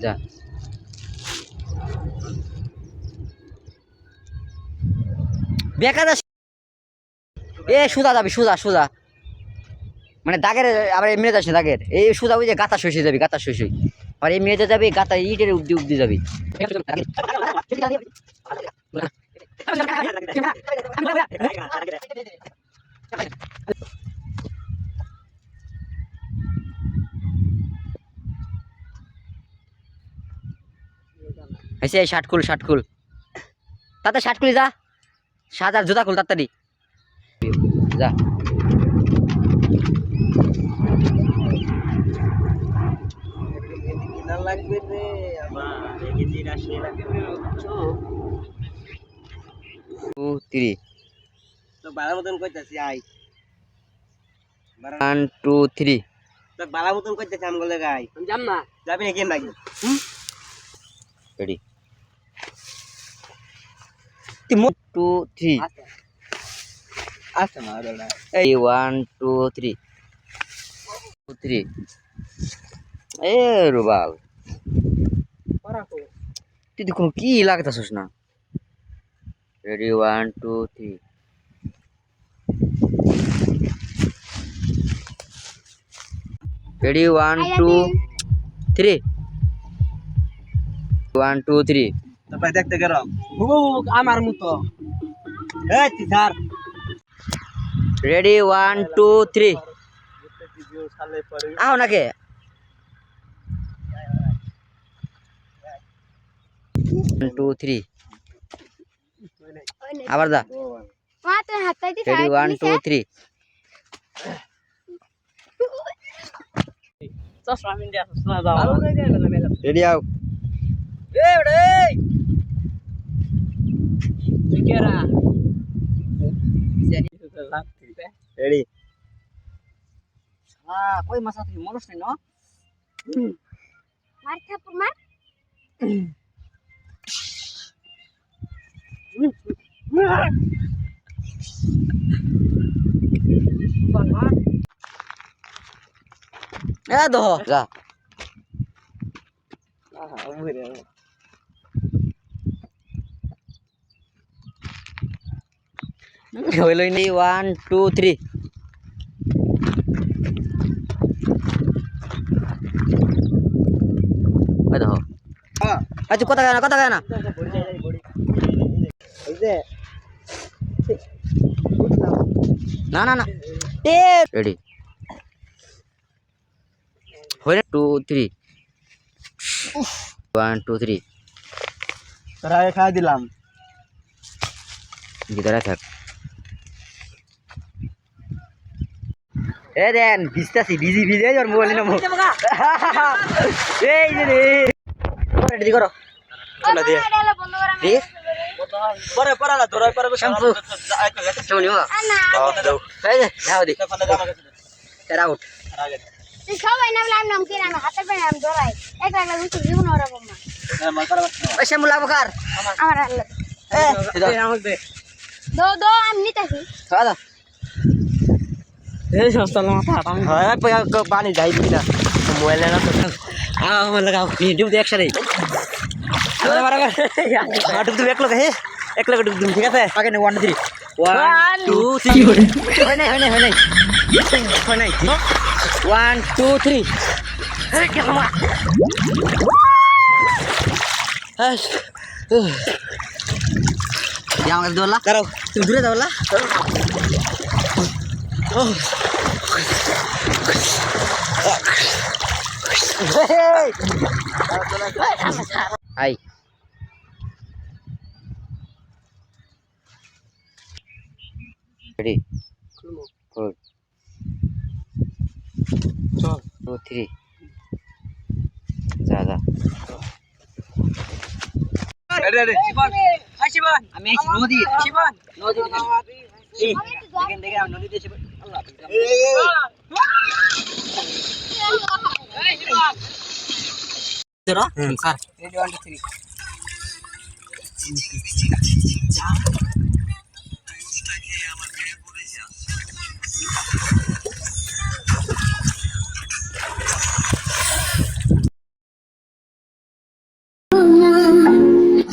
যা। বেকার এ সুদা যাবি সুদা সুদা। মানে দাগের আবার এমনি যাস না দাগের। এই সুদা ওই যে গাতা শসে যাবি গাতা শসে আর এই মেয়েতে যাবি গাতা ইটের উবদি উবদি যাবি। এসে শার্ট খুল শার্ট খুল তাতে শার্ট খুলি যা। শার্ট আর জুতা খুল তাড়াতাড়ি যা। লাগবে রে বালা মতন কইতাছি আই ওয়ান টু থ্রি তো বালা মতন কইতাছি আম গলে গাই জাম না। যাবি নাকি নাকি রেডি টু থ্রি আচ্ছা এই ওয়ান টু থ্রি থ্রি এ রুবাল তুই দেখুন কি লাগতেছিস না? Ready one two three ready one two three one two three তারপরে দেখতে গেল। হুবুক আমার মতো। এই sir. Ready one two three আও নাকে? ওয়ান টু থ্রি আবার দা। মা তুই হাত পাইতে ready one two three ready আও রেডি কই মাসা তুই মনস নাই না মার থাপুর মার এ দহ যা হইলই নি ওয়ান টু থ্রি দেখো। তুই কথা গায় না কথা গায় না। না না না। এ রেডি হইলে two three one two three তোরা খাই দিলাম। থাক। এ দেন ভিজতাছি ভিজি ভিজে ওর মোবাইল নামো এই যে রেডি করো। চলো দিয়ে আরে বন্ধ কর। আমি দি। পরে পরে না তোরা পরে শ্যাম্পু। চলো নিও এই যে যাও দি। এরা আউট সবাই নাম কিনে আমি হাতে পাই আমি ধরাই এক লাগলে উঠে জীবন ওরা বম্মা ওই শ্যাম্পু লাগবো কার? আমার হাতে এ দো। দো। আমি নিতেছি। এই সস্তা মাথা হ্যাঁ পানি যাই দিলা মোবাইল না তো আমার লাগাও ডুব দে একসাথে ডুব দে এক লোক হে এক লোক ডুব দিন ঠিক আছে? আগে নে 1 2 3 1 2 3 হয় নাই হয় নাই হয় নাই। হয় নাই। 1 2 3 আরে কি হলো আস আমাকে দোলা করো তুমি দূরে দাও লা। আই রেডি ফোর চল টু থ্রি যা যা আমি নদী শিবন নদী দেখেন দেখেন নদীতে এসে আল্লাহ ধরো স্যার রেডি 1 2 3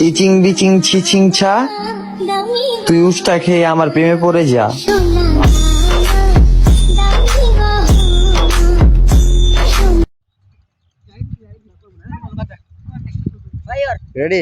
ইচিং বিচিং ছিচিং ছা, তুই উষ্টা খেয়ে আমার প্রেমে পড়ে যা। রেডি